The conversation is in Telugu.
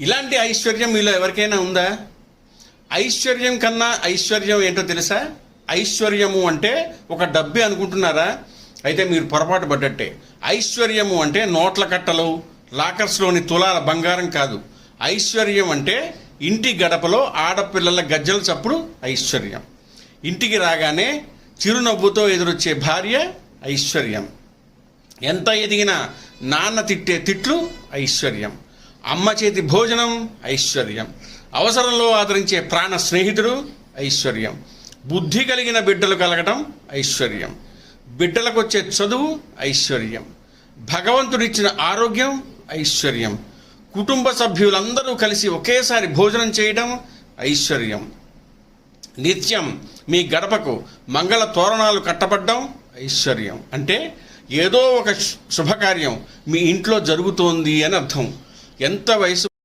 ఇలాంటి ఐశ్వర్యం మీలో ఎవరికైనా ఉందా? ఐశ్వర్యం కన్నా ఐశ్వర్యం ఏంటో తెలుసా? ఐశ్వర్యము అంటే ఒక డబ్బే అనుకుంటున్నారా? అయితే మీరు పొరపాటు పడ్డట్టే. ఐశ్వర్యము అంటే నోట్ల కట్టలు లాకర్స్లోని తులాల బంగారం కాదు. ఐశ్వర్యం అంటే ఇంటి గడపలో ఆడపిల్లల గజ్జల చప్పుడు ఐశ్వర్యం. ఇంటికి రాగానే చిరునవ్వుతో ఎదురొచ్చే భార్య ఐశ్వర్యం. ఎంత ఎదిగినా నాన్న తిట్టే తిట్లు ఐశ్వర్యం. అమ్మ చేతి భోజనం ఐశ్వర్యం. అవసరంలో ఆదరించే ప్రాణ స్నేహితుడు ఐశ్వర్యం. బుద్ధి కలిగిన బిడ్డలు కలగటం ఐశ్వర్యం. బిడ్డలకు వచ్చే చదువు ఐశ్వర్యం. భగవంతుడిచ్చిన ఆరోగ్యం ఐశ్వర్యం. కుటుంబ సభ్యులందరూ కలిసి ఒకేసారి భోజనం చేయడం ఐశ్వర్యం. నిత్యం మీ గడపకు మంగళ తోరణాలు కట్టబడ్డం ఐశ్వర్యం. అంటే ఏదో ఒక శుభకార్యం మీ ఇంట్లో జరుగుతోంది అని అర్థం. ఎంత వయసు